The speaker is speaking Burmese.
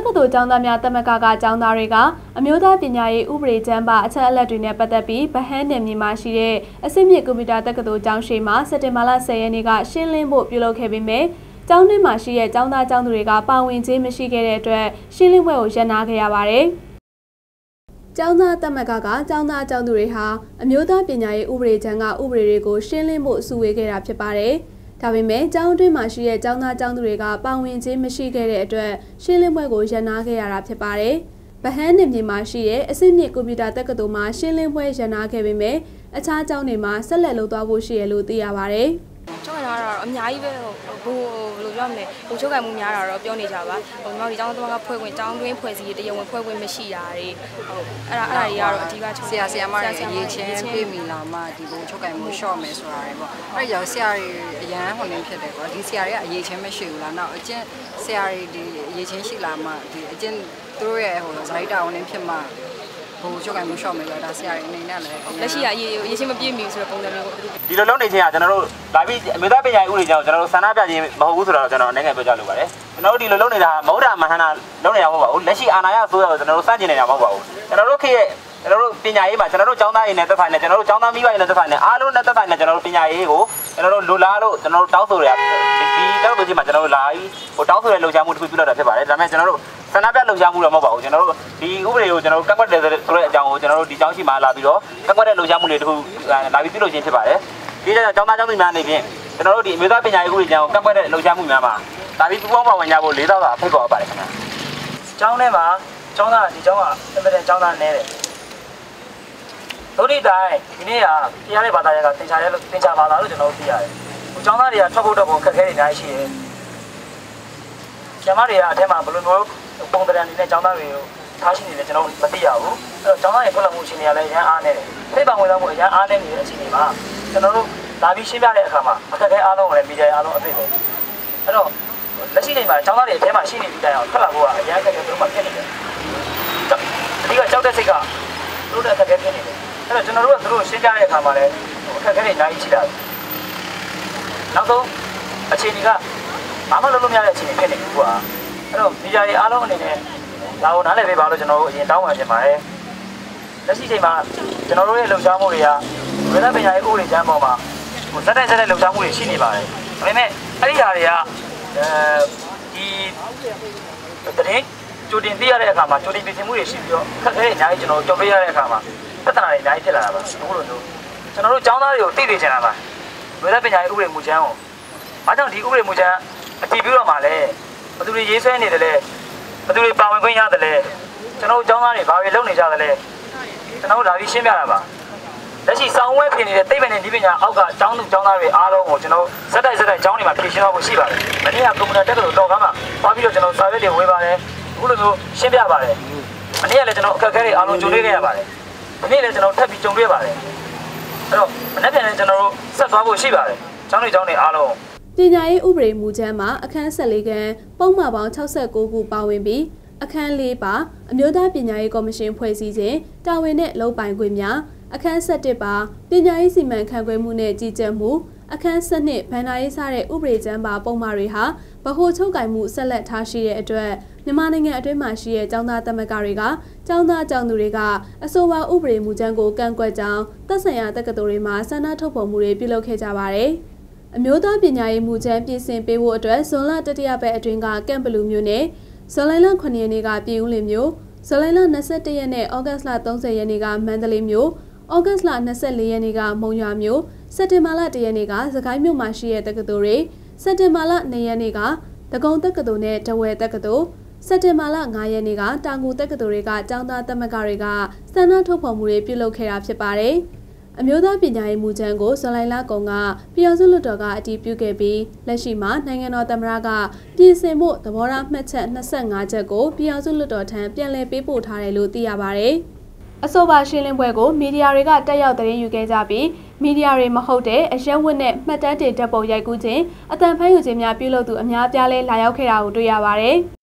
က္ကသိုလ်ကျောင်းသားများတမကကကျောင်းသားတွေကအမျိုးသားပညာရေးဥပဒေကျမ်းပါအချက်အလက်တွေနဲ့ပတ်သက်ပြီးဗဟန်းနယ်မြေမှာရှိတဲ့အစစ်မြစ်ကွန်ပျူတာတက္ကသိုလ်ကျောင်းရှိမှာစက်တင်ဘာလ10ရက်နေ့ကရှင်းလင်းဖို့ပြုလုပ်ခဲ့ပေမဲ့ကျောင်းတွင်းမှာရှိတဲ့ကျောင်းသားကျောင်းသူတွေကပါဝင်ခြင်းမရှိခဲ့တဲ့အတွက်ရှင်းလင်းပွဲကိုရပ်နားခဲ့ရပါတယ်။ကျောင်းသားတက်မကကကျောင်းသားကျောင်းသူတွေဟာအမျိုးသားပညာရေးဥပဒေချမ်းကဥပဒေတွေကိုရှင်းလင်းဖို့စုဝေးခဲ့တာဖြစ်ပါတယ်။ ဒါပေမဲ့ကျောင်းတွင်းမှာရှိတဲ့ကျောင်းသားကျောင်းသူတွေကပါဝင်ခြင်းမရှိခဲ့တဲ့အတွက်ရှင်းလင်းပွဲကိုရပ်နားခဲ့ရတာဖြစ်ပါတယ်။ဗဟန်းနေမြေမှာရှိတဲ့အစစ်မြစ်ကွန်ပျူတာတက္ကသိုလ်မှာရှင်းလင်းပွဲရပ်နားခဲ့ပေမဲ့အခြားကျောင်းတွေမှာဆက်လက်လုပ်သွားဖို့ရှိရလို့သိရပါတယ်။ ချုပ်ကန်တာကတော့အများကြီးပဲဟိုဘယ်လိုပြောမလဲဟိုချုပ်ကန်မှုများတာတော့ပြောနေကြပါဟိုညီမတို့ဒီကျောင်းသားကဖွဲ့ဝင်ကျောင်းတွင်းဖွဲ့စည်းရေးတရားဝင်ဖွဲ့ဝင်မရှိတာတွေဟုတ်အဲ့ဒါအဲ့ဒါတွေကတော့အဓိကချုပ်ဆရာဆရာမတွေအရေးချင်းပြေးမိလာမှဒီလိုချုပ်ကန်မှုရှော့မယ်ဆိုတာတွေပေါ့အဲ့ကြောင့်ဆရာတွေအရန်ဟိုလင်းဖြစ်တယ်ပေါ့ဒီဆရာတွေကအရေးချင်းမရှိဘူးလားနောက်အကျင့်ဆရာတွေဒီအရေးချင်းရှိလာမှဒီအကျင့်သူတို့ရဲ့ဟိုဇာတိတာဝန်ဖြစ်မှ ဟိုချုပ်ကံမျိုးရှော့မယ်ဆိုတော့ဒါဆရာတွေအနေနဲ့လည်းလက်ရှိကအရေးအရေးချင်းမပြည့်မီဆိုတဲ့ပုံစံမျိုးကိုဒီလိုလုပ်နေခြင်းကကျွန်တော်တို့လာပြီးအမျိုးသားပညာရေးဥပဒေကြောင့်ကျွန်တော်တို့ဆန္ဒပြခြင်းမဟုတ်ဘူးဆိုတော့ကျွန်တော်နိုင်ငံပြောကြလို့ပါတယ်ကျွန်တော်တို့ဒီလိုလုပ်နေတာမဟုတ်တာမဟန္တာလုပ်နေရမဟုတ်ပါဘူးလက်ရှိအာဏာရဆိုတော့ကျွန်တော်တို့စန့်ကျင်နေတာမဟုတ်ပါဘူးကျွန်တော်တို့ခေတ်ရဲ့ ကျွန်တော်တို့ပညာရေးမှာကျွန်တော်တို့ကျောင်းသားတွေနဲ့သက်ဆိုင်နေကျွန်တော်တို့ကျောင်းသားမိဘတွေနဲ့သက်ဆိုင်နေအားလုံးနဲ့သက်ဆိုင်နေကျွန်တော်တို့ပညာရေးကိုကျွန်တော်တို့လူလားလို့ကျွန်တော်တို့တောင်းဆိုရဒီတောက်ဆိုချင်းမှာကျွန်တော်တို့လာပြီးဟိုတောင်းဆိုတဲ့လှုပ်ရှားမှုတစ်ခုပြုလုပ်တာဖြစ်ပါတယ်ဒါပေမဲ့ကျွန်တော်တို့ဆန္ဒပြလှုပ်ရှားမှုတော့မဟုတ်ပါဘူးကျွန်တော်တို့ဒီဥပဒေကိုကျွန်တော်တို့ကန့်ကွက်တယ်ဆိုတဲ့အကြောင်းကိုကျွန်တော်တို့ဒီကျောင်းရှိမှာလာပြီးတော့ကန့်ကွက်တဲ့လှုပ်ရှားမှုတွေတခုလာပြီးပြုလုပ်ခြင်းဖြစ်ပါတယ်ဒီကြောင့်ကျောင်းသားကျောင်းသူများအနေဖြင့်ကျွန်တော်တို့ဒီအမျိုးသားပညာရေးဥပဒေကြောင့်ကန့်ကွက်တဲ့လှုပ်ရှားမှုများမှာလာပြီးပူးပေါင်းပါဝင်ကြဖို့လေးသောတာဖိတ်ခေါ်ပါတယ်ခင်ဗျာကျောင်းထဲမှာကျောင်းသားဒီကျောင်းကအင်မတန်ကျောင်းသားနဲတယ် ဒုတိယတိုင်းဒီနေ့ကတရားရဲ့ဘာသာရပ်ကသင်္ချာရဲလို့သင်္ချာဘာသာလို့ကျွန်တော်တို့သိရတယ်။ဟိုကျောင်းသားတွေကထွက်ဖို့တော့ခက်ခဲနေတိုင်းရှိတယ်။ကျမတွေကအထက်မှာဘယ်လိုမျိုးပုံတရံနေတဲ့ကျောင်းသားတွေကိုထားရှိနေလဲကျွန်တော်မသိရဘူး။အဲ့တော့ကျောင်းသားတွေထွက်လာမှုအခြေအနေကလည်းအများအားနေတယ်။ဖိတ်ပံဝင်လာမှုအများအားနေနေတဲ့အခြေအနေမှာကျွန်တော်တို့လာပြီးရှင်းပြတဲ့အခါမှာအခက်အခဲအားလုံးကိုလည်းမီဒီယာအားလုံးအသိပဲ။အဲ့တော့လက်ရှိချိန်မှာကျောင်းသားတွေအထဲမှာရှိနေပြီးတိုင်အောင်ထွက်လာဖို့ကအများကြီးအခက်အခဲသူတို့မှဖြစ်နေတယ်။အဓိကကြောက်တဲ့စိတ်ကသူတို့အခက်အခဲဖြစ်နေတယ်။ အဲ့တော့ကျွန်တော်တို့ကသူတို့ရှင်းပြတဲ့အခါမှာလည်းအခက်အခဲတွေအများကြီးရှိတာနောက်ဆုံးအခြေအနေကဘာမှလုပ်လို့မရတဲ့အခြေအနေဖြစ်နေပြီကွာအဲ့တော့မီဒီယာတွေအားလုံးအနေနဲ့လာအောင်နားလည်ပေးပါလို့ကျွန်တော်တို့အရင်တောင်းပန်ချင်ပါတယ်လက်ရှိချိန်မှာကျွန်တော်တို့ရဲ့လှုပ်ရှားမှုတွေကဝိသပညာရေးဥပဒေကျမ်းပေါ်မှာဟိုစက်တိုက်စက်တိုက်လှုပ်ရှားမှုတွေရှိနေပါတယ်ဒါပေမဲ့အဲ့ဒီဟာတွေကအဲဒီတရင်ကြိုတင်သိရတဲ့အခါမှာကြိုတင်ပြင်ဆင်မှုတွေရှိပြီးတော့ခက်ခဲတဲ့အများကြီးကျွန်တော်ကြုံတွေ့ရတဲ့အခါမှာ ပြဿနာတွေအများကြီးဖြစ်လာတာပါအခုလိုမျိုးကျွန်တော်တို့ចောင်းသားတွေကိုသိသိချင်တာပါဝိသပညာရေးဥပဒေမူချမ်းကိုဘာကြောင့်ဒီဥပဒေမူချမ်းအတည်ပြုတော့မှလဲဘယ်သူတွေရေးဆွဲနေတယ်လဲဘယ်သူတွေပါဝင်ခွင့်ရတယ်လဲကျွန်တော်တို့ចောင်းသားတွေဘာတွေလုပ်နေကြသလဲကျွန်တော်တို့လာပြီးရှင်းပြတာပါလက်ရှိစောင်းဝဲဖြစ်နေတဲ့သိပ္ပံနဲ့ဒီပညာအောက်ကကျောင်းသူကျောင်းသားတွေအားလုံးကိုကျွန်တော်စက်တိုက်စက်တိုက်ကျောင်းတွေမှာဖြည့်ရှင်းတော့ဖို့ရှိပါတယ်။မနေ့ကကွန်ပျူတာတက်ကလို့တော့ကမ်းမှာသွားပြီးတော့ကျွန်တော်စာရွက်တွေဝေပါတယ်။အခုလိုမျိုးရှင်းပြပါတယ်။မနေ့ကလည်းကျွန်တော်အခက်အခဲတွေအားလုံးကြုံတွေ့ခဲ့ရပါတယ်။ ဒီနေ့လည်းကျွန်တော်ထပ်ပြီးကြုံတွေ့ပါတယ်အဲ့တော့မနေ့ပြန်လည်းကျွန်တော်တို့ဆက်သွားဖို့ရှိပါတယ်ကျောင်းတွေကျောင်းတွေအားလုံးပညာရေးဥပဒေမူချမ်းမှာအခန်း14ခန်းပုံမှန်ပေါင်း69ခုပါဝင်ပြီးအခန်း၄ပါအမျိုးသားပညာရေးကော်မရှင်ဖွဲ့စည်းခြင်းတာဝန်နဲ့လုံပိုင်ခွင့်များအခန်း7ပါပညာရေးစီမံခန့်ခွဲမှုနဲ့ကြီးကြပ်မှုအခန်း7နှစ်ဗန္ဒာရေးစတဲ့ဥပဒေကျမ်းပါပုံမှားတွေဟာဗဟိုချုပ်ကင်မှုဆက်လက်ထားရှိတဲ့အတွက် မြန်မာနိုင်ငံအတွင်းမှာရှိတဲ့ចောင်းသားသမဂ္ဂတွေကចောင်းသားចောင်းသူတွေကအဆိုပါဥပဒေမူကြမ်းကိုကန့်ကွက်ကြောင်းသက်ဆိုင်ရာတက္ကသိုလ်တွေမှာဆန္ဒထုတ်ဖော်မှုတွေပြုလုပ်ခဲ့ကြပါတယ်။အမျိုးသားပညာရေးမူကြမ်းပြင်ဆင်ပေးဖို့အတွက်ဇွန်လတတိယပတ်အတွင်းကကန့်ဘလူမျိုးနဲ့ဇွန်လလ9ရက်နေ့ကပြည်ဦးလင်မျိုးဇွန်လ21ရက်နဲ့ဩဂတ်စ်လ30ရက်နေ့ကမန္တလေးမျိုးဩဂတ်စ်လ24ရက်နေ့ကမုံရွာမျိုးစက်တင်ဘာလ1ရက်နေ့ကစကိုင်းမြို့မှာရှိတဲ့တက္ကသိုလ်တွေစက်တင်ဘာလ2ရက်နေ့ကဒဂုံတက္ကသိုလ်နဲ့တဝဲတက္ကသိုလ် စက်တင်ဘာလ9ရက်နေ့ကတောင်ငူတက္ကသိုလ်တွေကကျောင်းသားသမဂ္ဂတွေကစံနှထုတ်ဖော်မှုတွေပြုလုပ်ခဲ့တာဖြစ်ပါတယ်။အမျိုးသားပညာရေးမူကြမ်းကိုဇွန်လလကုံကပြည်အောင်စုလွှတ်တော်ကအတည်ပြုခဲ့ပြီးလက်ရှိမှာနိုင်ငံတော်သမ္မတကပြင်ဆင်ဖို့သဘောထားမှတ်ချက်25ချက်ကိုပြည်အောင်စုလွှတ်တော်ထံပြန်လည်ပေးပို့ထားတယ်လို့သိရပါတယ်။အဆိုပါရှင်းလင်းပွဲကိုမီဒီယာတွေကတက်ရောက်သတင်းယူခဲ့ကြပြီးမီဒီယာတွေမဟုတ်တဲ့အရက်ဝတ်နဲ့မှတ်တမ်းတင်တပ်ပုံရိုက်ကူးခြင်းအတန်ဖမ်းယူခြင်းများပြုလုပ်သူအများပြားလဲလာရောက်ခဲ့တာကိုတွေ့ရပါတယ်။